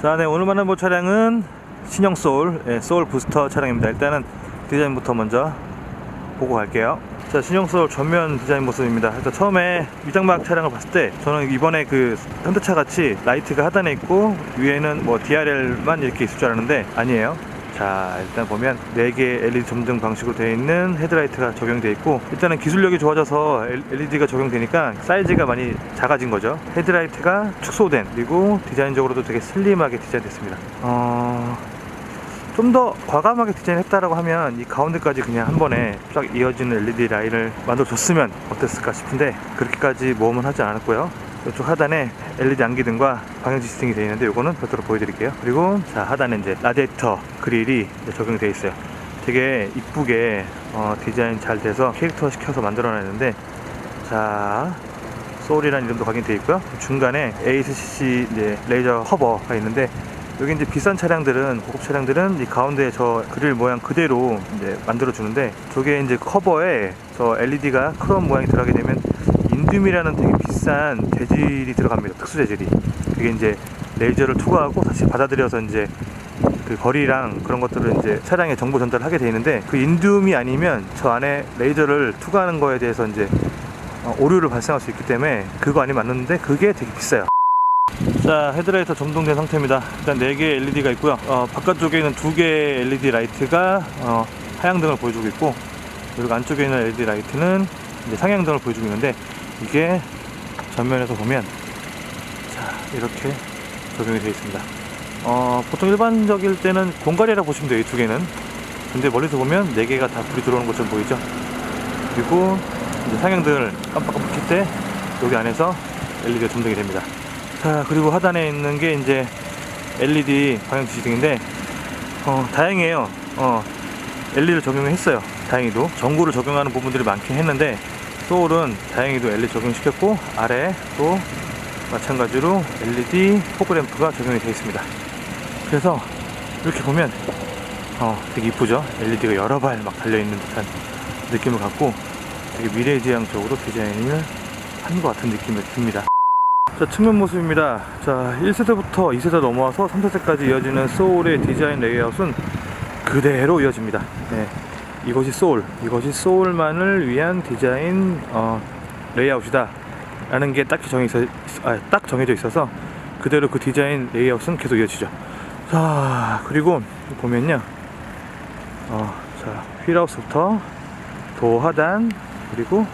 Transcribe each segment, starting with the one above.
자, 네, 오늘 만나볼 차량은 신형 소울, 예, 소울 부스터 차량입니다. 일단은 디자인부터 먼저 보고 갈게요. 자, 신형 소울 전면 디자인 모습입니다. 일단 처음에 위장막 차량을 봤을 때 저는 이번에 그 현대차 같이 라이트가 하단에 있고 위에는 뭐 DRL만 이렇게 있을 줄 알았는데 아니에요. 자, 일단 보면 4개 LED 점등 방식으로 되어 있는 헤드라이트가 적용되어 있고 일단은 기술력이 좋아져서 LED가 적용되니까 사이즈가 많이 작아진 거죠. 헤드라이트가 축소된 그리고 디자인적으로도 되게 슬림하게 디자인됐습니다. 어... 좀 더 과감하게 디자인했다라고 하면 이 가운데까지 그냥 한 번에 쫙 이어지는 LED 라인을 만들어줬으면 어땠을까 싶은데 그렇게까지 모험은 하지 않았고요. 이쪽 하단에 LED 안기등과 방향 지스팅이 되어 있는데 이거는 별도로 보여드릴게요. 그리고 자 하단에 이제 라디에이터 그릴이 적용되어 있어요. 되게 이쁘게 어, 디자인 잘 돼서 캐릭터 시켜서 만들어놨는데 자 소울이라는 이름도 각인되어 있고요. 중간에 ACC 이제 레이저 커버가 있는데 여기 이제 비싼 차량들은 고급 차량들은 이 가운데 저 그릴 모양 그대로 이제 만들어 주는데 저게 이제 커버에 저 LED가 크롬 모양이 들어가게 되면 인듐이라는 되게 비싼 재질이 들어갑니다. 특수 재질이. 그게 이제 레이저를 투과하고 다시 받아들여서 이제 그 거리랑 그런 것들을 이제 차량에 정보 전달을 하게 돼 있는데 그 인듐이 아니면 저 안에 레이저를 투과하는 거에 대해서 이제 어, 오류를 발생할 수 있기 때문에 그거 아니면 맞는데 그게 되게 비싸요. 자 헤드라이터 점등된 상태입니다. 일단 4개 LED가 있고요. 어, 바깥쪽에는 2개 LED 라이트가 어, 하향등을 보여주고 있고 그리고 안쪽에 있는 LED 라이트는 상향등을 보여주고 있는데 이게 전면에서 보면 자 이렇게 적용이 되어 있습니다. 어, 보통 일반적일 때는 공갈이라 보시면 돼요 이 두 개는. 근데 멀리서 보면 4개가 다 불이 들어오는 것처럼 보이죠? 그리고 상향등을 깜빡깜빡 켤때 여기 안에서 LED가 점등이 됩니다 자 그리고 하단에 있는 게 이제 LED 방향 지시등인데 어, 다행이에요. 어, LED를 적용했어요. 다행히도. 전구를 적용하는 부분들이 많긴 했는데 소울은 다행히도 LED 적용시켰고 아래 또 마찬가지로 LED 포그램프가 적용이 되어 있습니다. 그래서 이렇게 보면 어, 되게 이쁘죠? LED가 여러 발 막 달려있는 듯한 느낌을 갖고 되게 미래지향적으로 디자인을 한 것 같은 느낌이 듭니다 자, 측면 모습입니다. 자, 1세대부터 2세대 넘어와서 3세대까지 이어지는 소울의 디자인 레이아웃은 그대로 이어집니다. 네. 이것이 소울, 이것이 소울만을 위한 디자인 어, 레이아웃이다. 라는 게 딱히 정해 있어, 아, 딱 정해져 있어서 그대로 그 디자인 레이아웃은 계속 이어지죠. 자, 그리고 보면요. 어, 자, 휠하우스부터 도하단, 그리고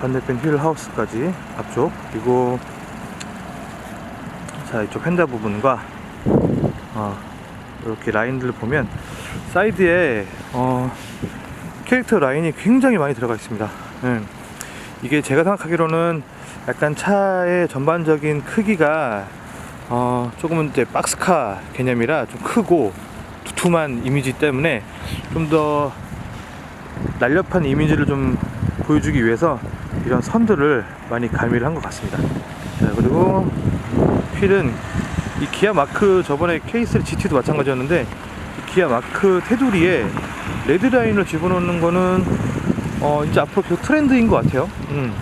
반대편 휠하우스까지 앞쪽, 그리고 자 이쪽 휀다 부분과 어, 이렇게 라인들을 보면 사이드에 어, 캐릭터 라인이 굉장히 많이 들어가 있습니다. 음, 이게 제가 생각하기로는 약간 차의 전반적인 크기가 어, 조금은 이제 박스카 개념이라 좀 크고 두툼한 이미지 때문에 좀 더 날렵한 이미지를 좀 보여주기 위해서 이런 선들을 많이 가미를 한 것 같습니다. 자, 그리고 휠은 이 기아 마크 저번에 K3 GT도 마찬가지였는데 이 기아 마크 테두리에 레드 라인을 집어넣는 거는 어 이제 앞으로 계속 트렌드인 것 같아요. 음.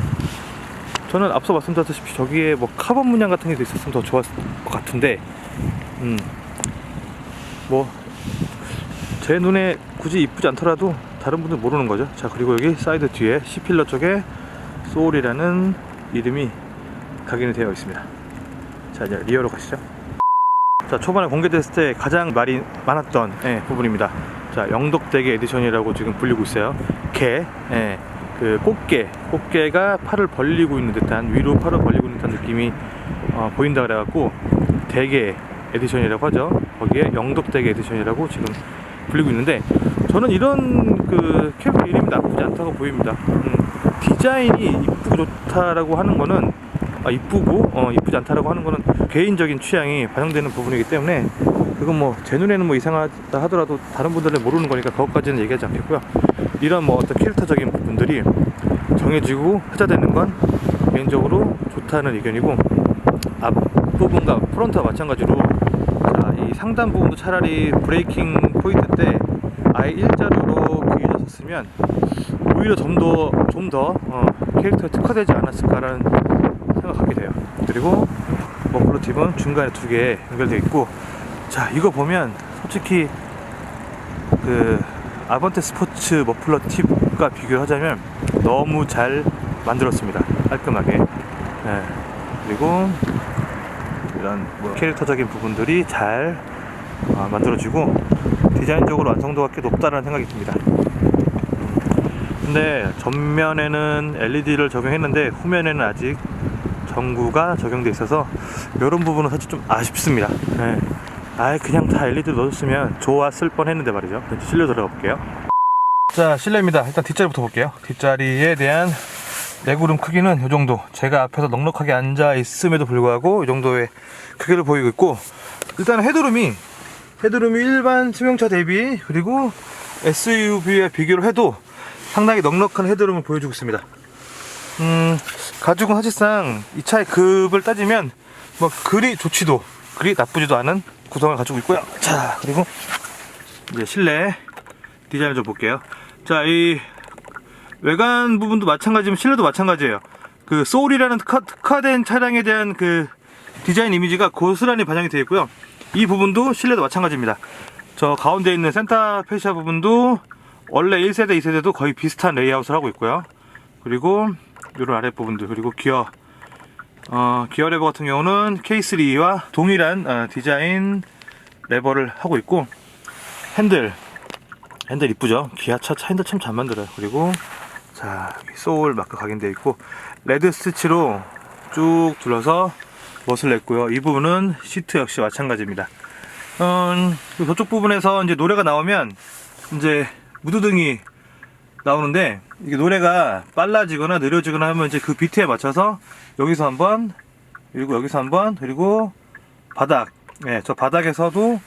저는 앞서 말씀드렸다시피 저기에 뭐 카본 문양 같은 게 있었으면 더 좋았을 것 같은데 음. 뭐제 눈에 굳이 이쁘지 않더라도 다른 분들 모르는 거죠. 자 그리고 여기 사이드 뒤에 C필러 쪽에 소울이라는 이름이 각인이 되어 있습니다. 자 이제 리어로 가시죠. 자 초반에 공개됐을 때 가장 말이 많았던 예, 부분입니다. 자 영덕대게 에디션이라고 지금 불리고 있어요. 개, 예, 그 꽃게. 꽃게가 팔을 벌리고 있는 듯한 위로 팔을 벌리고 있는 듯한 느낌이 어, 보인다 그래갖고 대게 에디션이라고 하죠. 거기에 영덕대게 에디션이라고 지금 불리고 있는데 저는 이런 그 캠프 이름이 나쁘지 않다고 보입니다. 음, 디자인이 이쁘고 좋다라고 하는 거는 아, 이쁘고 어, 이쁘지 않다라고 하는 거는 개인적인 취향이 반영되는 부분이기 때문에 그건 뭐 제 눈에는 뭐 이상하다 하더라도 다른 분들은 모르는 거니까 그것까지는 얘기하지 않겠고요. 이런 뭐 어떤 캐릭터적인 부분들이 정해지고 회자되는 건 개인적으로 좋다는 의견이고 앞부분과 프론트와 마찬가지로 자, 이 상단 부분도 차라리 브레이킹 포인트 때 아예 일자로로 그려졌으면 오히려 좀 더 좀더 어, 캐릭터에 특화되지 않았을까라는 생각하게 돼요. 그리고 머플러 팁은 중간에 두 개 연결되어 있고 자 이거 보면 솔직히 그 아번떼 스포츠 머플러 팁과 비교를 하자면 너무 잘 만들었습니다. 깔끔하게. 예. 그리고 이런 뭐 캐릭터적인 부분들이 잘 아, 만들어지고 디자인적으로 완성도가 꽤 높다는 생각이 듭니다. 근데 전면에는 LED를 적용했는데 후면에는 아직 전구가 적용돼 있어서 이런 부분은 사실 좀 아쉽습니다. 예. 아예 그냥 다 LED를 넣었으면 좋았을 뻔 했는데 말이죠. 이제 실내 들어가 볼게요. 자, 실내입니다. 일단 뒷자리부터 볼게요. 뒷자리에 대한 내구름 크기는 이 정도. 제가 앞에서 넉넉하게 앉아 있음에도 불구하고 이 정도의 크기를 보이고 있고, 일단 헤드룸이, 헤드룸이 일반 승용차 대비, 그리고 SUV와 비교를 해도 상당히 넉넉한 헤드룸을 보여주고 있습니다. 음, 가죽은 사실상 이 차의 급을 따지면 뭐 그리 좋지도 그리 나쁘지도 않은 구성을 가지고 있고요. 자, 그리고 이제 실내 디자인을 좀 볼게요. 자, 이 외관 부분도 마찬가지면 실내도 마찬가지예요. 그 소울이라는 특화, 특화된 차량에 대한 그 디자인 이미지가 고스란히 반영이 되어 있고요. 이 부분도 실내도 마찬가지입니다. 저 가운데 있는 센터 페시아 부분도 원래 1세대, 2세대도 거의 비슷한 레이아웃을 하고 있고요. 그리고 이런 아랫부분들 그리고 기어 어, 기어 레버 같은 경우는 K3와 동일한 어, 디자인 레버를 하고 있고 핸들 핸들 이쁘죠? 기아차 차 핸들 참 잘 만들어요. 그리고 자 소울 마크 각인되어 있고 레드 스티치로 쭉 둘러서 멋을 냈고요. 이 부분은 시트 역시 마찬가지입니다. 음, 저쪽 부분에서 이제 노래가 나오면 이제 무드등이 나오는데 이게 노래가 빨라지거나 느려지거나 하면 이제 그 비트에 맞춰서 여기서 한번 그리고 여기서 한번 그리고 바닥 예, 저 바닥에서도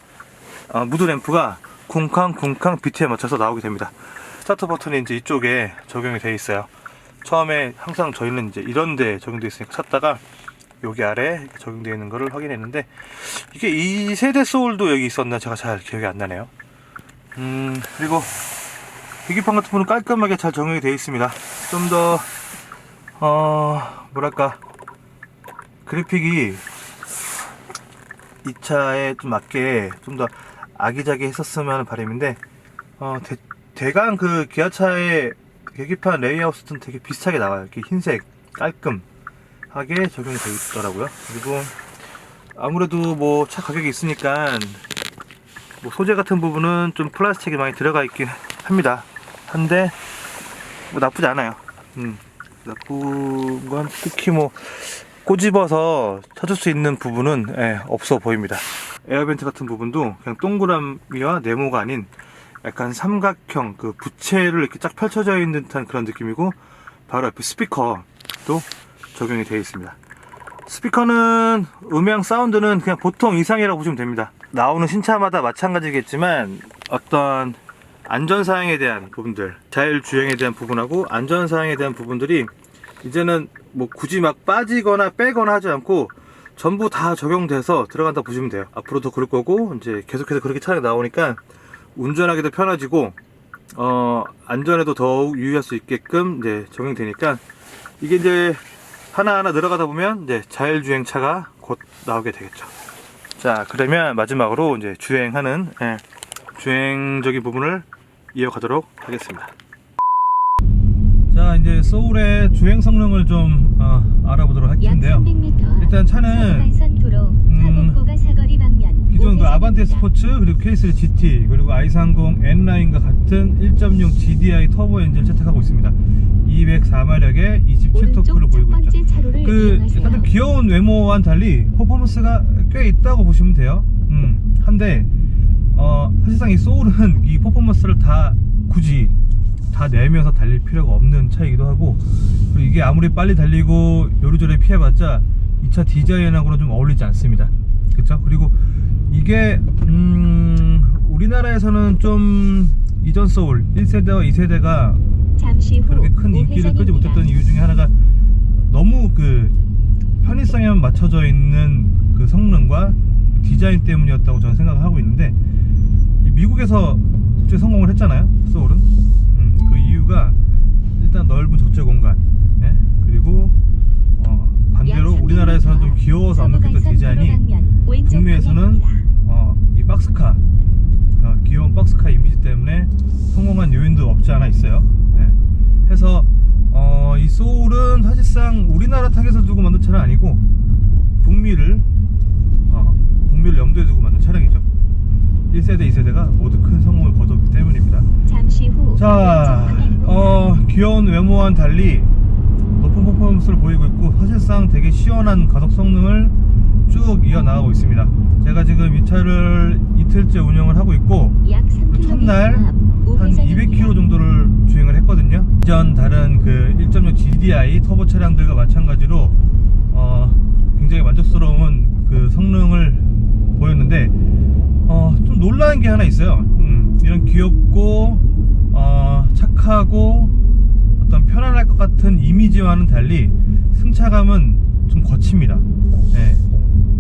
어, 무드 램프가 쿵쾅쿵쾅 비트에 맞춰서 나오게 됩니다. 스타트 버튼이 이제 이쪽에 적용이 되어 있어요. 처음에 항상 저희는 이제 이런 데 적용되어 있으니까 찾다가 여기 아래 적용되어 있는 거를 확인했는데 이게 이 세대 소울도 여기 있었나 제가 잘 기억이 안 나네요. 음 그리고 계기판 같은 부분은 깔끔하게 잘 적용이 되어 있습니다. 좀 더, 어, 뭐랄까, 그래픽이 이 차에 좀 맞게 좀 더 아기자기 했었으면 하는 바람인데, 어, 대, 대강 그 기아차의 계기판 레이아웃은 되게 비슷하게 나와요. 이렇게 흰색, 깔끔하게 적용이 되어 있더라고요. 그리고 아무래도 뭐 차 가격이 있으니까 뭐 소재 같은 부분은 좀 플라스틱이 많이 들어가 있긴 합니다. 한데 뭐 나쁘지 않아요. 음, 나쁜 건 특히 뭐 꼬집어서 찾을 수 있는 부분은 예, 없어 보입니다. 에어벤트 같은 부분도 그냥 동그라미와 네모가 아닌 약간 삼각형 그 부채를 이렇게 쫙 펼쳐져 있는 듯한 그런 느낌이고 바로 옆에 스피커도 적용이 되어 있습니다. 스피커는 음향 사운드는 그냥 보통 이상이라고 보시면 됩니다. 나오는 신차마다 마찬가지겠지만 어떤 안전사항에 대한 부분들, 자율주행에 대한 부분하고 안전사항에 대한 부분들이 이제는 뭐 굳이 막 빠지거나 빼거나 하지 않고 전부 다 적용돼서 들어간다 보시면 돼요. 앞으로도 그럴 거고 이제 계속해서 그렇게 차량이 나오니까 운전하기도 편해지고 어 안전에도 더욱 유의할 수 있게끔 이제 적용되니까 이게 이제 하나하나 들어가다 보면 이제 자율주행 차가 곧 나오게 되겠죠. 자, 그러면 마지막으로 이제 주행하는 예, 주행적인 부분을 이어가도록 하겠습니다. 자, 이제 소울의 주행 성능을 좀 어, 알아보도록 할약 텐데요. 300m 일단 차는 음, 기존 그 아반떼. 스포츠 그리고 K3 GT 그리고 i30 N라인과 같은 1.6 GDI 터보 엔진을 채택하고 있습니다. 204마력의 27토크를 오른쪽 첫 보이고 있죠. 그 이용하세요. 사실 귀여운 외모와는 달리 퍼포먼스가 꽤 있다고 보시면 돼요. 음, 한데 어, 사실상 이 소울은 이 퍼포먼스를 다 굳이 다 내면서 달릴 필요가 없는 차이기도 하고 그리고 이게 아무리 빨리 달리고 요리조리 피해봤자 이 차 디자인하고는 좀 어울리지 않습니다. 그렇죠? 그리고 이게 음, 우리나라에서는 좀 이전 소울 1세대와 2세대가 잠시 후 그렇게 큰 인기를 우회전입니다. 못했던 이유 중에 하나가 너무 그 편의성에만 맞춰져 있는 그 성능과 그 디자인 때문이었다고 저는 생각을 하고 있는데 이 미국에서 솔직히 성공을 했잖아요 소울은 음, 그 이유가 일단 넓은 적재 공간 예? 그리고 어, 반대로 약 우리나라에서는 좀 300m 귀여워서 안 먹혔던 디자인이 북미에서는. 어, 이 박스카 어, 귀여운 박스카 이미지 때문에 성공한 요인도 없지 않아 있어요. 예. 해서 어, 이 소울은 사실상 우리나라 타겟을 두고 만든 차량 아니고 북미를 어, 북미를 염두에 두고 만든 차량이죠. 1세대, 2세대가 모두 큰 성공을 거뒀기 때문입니다. 잠시 후 자. 어, 귀여운 외모와는 달리 높은 퍼포먼스를 보이고 있고 사실상 되게 시원한 가속 성능을 쭉 이어나가고 있습니다. 제가 지금 이 차를 이틀째 운영을 하고 있고 약 그리고 3km 첫날 한 200km 정도를 주행을 했거든요. 이전 다른 그 1.6 GDI 터보 차량들과 마찬가지로 어, 굉장히 만족스러운 그 성능을 보였는데 어, 좀 놀라는 게 하나 있어요. 음, 이런 귀엽고 어, 착하고 어떤 편안할 것 같은 이미지와는 달리 승차감은 좀 거칩니다. 네,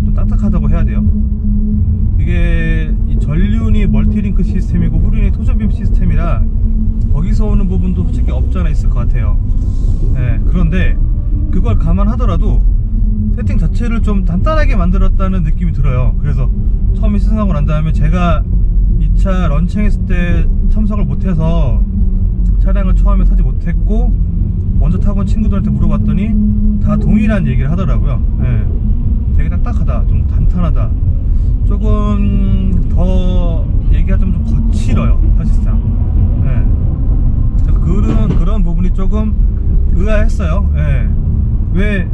좀 딱딱하다고 해야 돼요. 이게 이 전륜이 멀티링크 시스템이고 후륜이 토저빔 시스템이라 거기서 오는 부분도 솔직히 없지 않아 있을 것 같아요. 네, 그런데 그걸 감안하더라도 세팅 자체를 좀 단단하게 만들었다는 느낌이 들어요. 그래서 처음에 시승하고 난 다음에 제가 이 차 런칭했을 때 참석을 못해서 차량을 처음에 타지 못했고 먼저 타고 온 친구들한테 물어봤더니 다 동일한 얘기를 하더라고요. 예, 되게 딱딱하다, 좀 단단하다, 조금 더 얘기하자면 좀 거칠어요, 사실상. 예. 그래서 그런 그런 부분이 조금 의아했어요. 예. 왜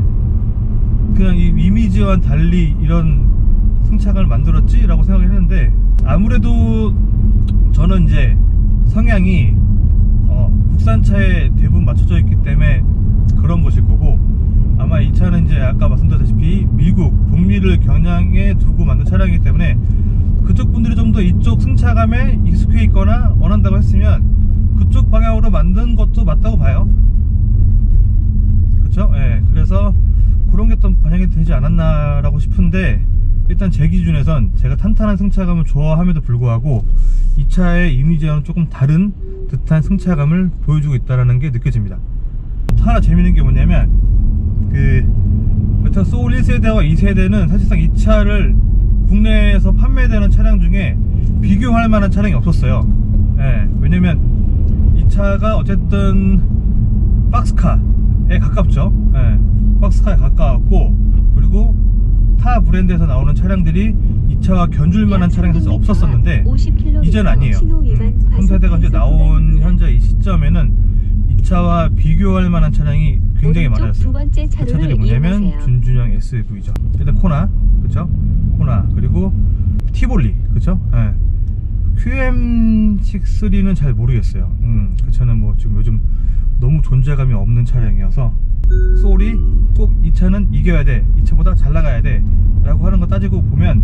그냥 이 이미지와는 달리 이런 승차감을 만들었지 라고 생각을 했는데 아무래도 저는 이제 성향이 어, 국산차에 대부분 맞춰져 있기 때문에 그런 것일 거고 아마 이 차는 이제 아까 말씀드렸다시피 미국 북미를 겨냥해 두고 만든 차량이기 때문에 그쪽 분들이 좀 더 이쪽 승차감에 익숙해 있거나 원한다고 했으면 그쪽 방향으로 만든 것도 맞다고 봐요. 그렇죠? 예. 그래서 그런 게 좀 반영이 되지 않았나라고 싶은데 일단 제 기준에선 제가 탄탄한 승차감을 좋아함에도 불구하고 이 차의 이미지와는 조금 다른 듯한 승차감을 보여주고 있다는 게 느껴집니다. 하나 재밌는 게 뭐냐면 그 소울 1세대와 2세대는 사실상 이 차를 국내에서 판매되는 차량 중에 비교할 만한 차량이 없었어요. 예, 왜냐면 이 차가 어쨌든 박스카에 가깝죠. 예, 박스카에 가까웠고 그리고 타 브랜드에서 나오는 차량들이 이 차와 견줄 만한 차량이 사실 없었었는데 이제는 아니에요. 음, 3세대가 이제 나온 현재 이 시점에는 이 차와 비교할 만한 차량이 굉장히 두 많아졌어요. 그 차들이 뭐냐면 이용하세요. 준준형 SUV죠. 일단 코나, 그쵸? 코나 그리고 티볼리, 그쵸? 예. QM63는 잘 모르겠어요. 음, 그 차는 뭐 지금 요즘 너무 존재감이 없는 차량이어서 소울이 꼭 이 차는 이겨야 돼, 이 차보다 잘 나가야 돼 라고 하는 거 따지고 보면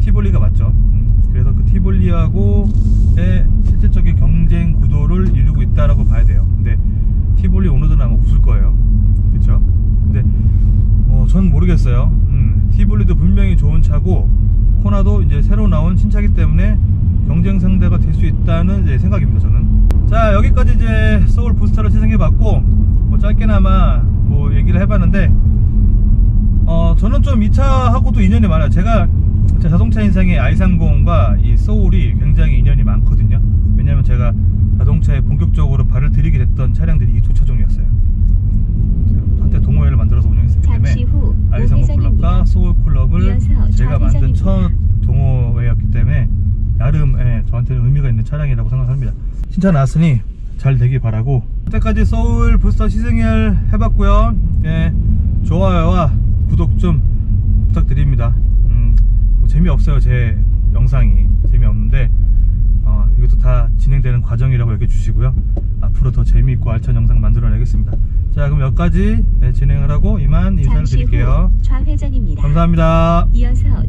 티볼리가 맞죠. 음, 그래서 그 티볼리하고의 실질적인 경쟁 구도를 이루고 있다라고 봐야 돼요. 근데 티볼리 오너들은 아마 웃을 거예요. 그쵸? 근데 어, 전 모르겠어요. 음, 티볼리도 분명히 좋은 차고 코나도 이제 새로 나온 신차기 때문에 경쟁 상대가 될 수 있다는 생각입니다. 저는. 자 여기까지 이제 소울 부스터를 시승해봤고 뭐 짧게나마 뭐 얘기를 해봤는데 어 저는 좀 이 차하고도 인연이 많아요. 제가 제 자동차 인생의 i30과 이 소울이 굉장히 인연이 많거든요. 왜냐면 제가 자동차에 본격적으로 발을 들이게 됐던 차량들이 이 두 차종이었어요. 한때 동호회를 만들어서 운영했었기 때문에 후 i30 클럽과. 소울 클럽을 제가 만든 첫. 동호회였기 때문에 나름 예, 저한테는 의미가 있는 차량이라고 생각합니다. 신차 나왔으니 잘 되길 바라고 그때까지 소울 부스터 시승을 해봤고요. 예, 좋아요와 구독 좀 부탁드립니다. 음, 뭐 재미없어요 제 영상이 재미없는데 어, 이것도 다 진행되는 과정이라고 여겨 주시고요. 앞으로 더 재미있고 알찬 영상 만들어내겠습니다. 자 그럼 여기까지 예, 진행을 하고 이만 인사를 드릴게요. 후 좌회전입니다. 감사합니다. 이어서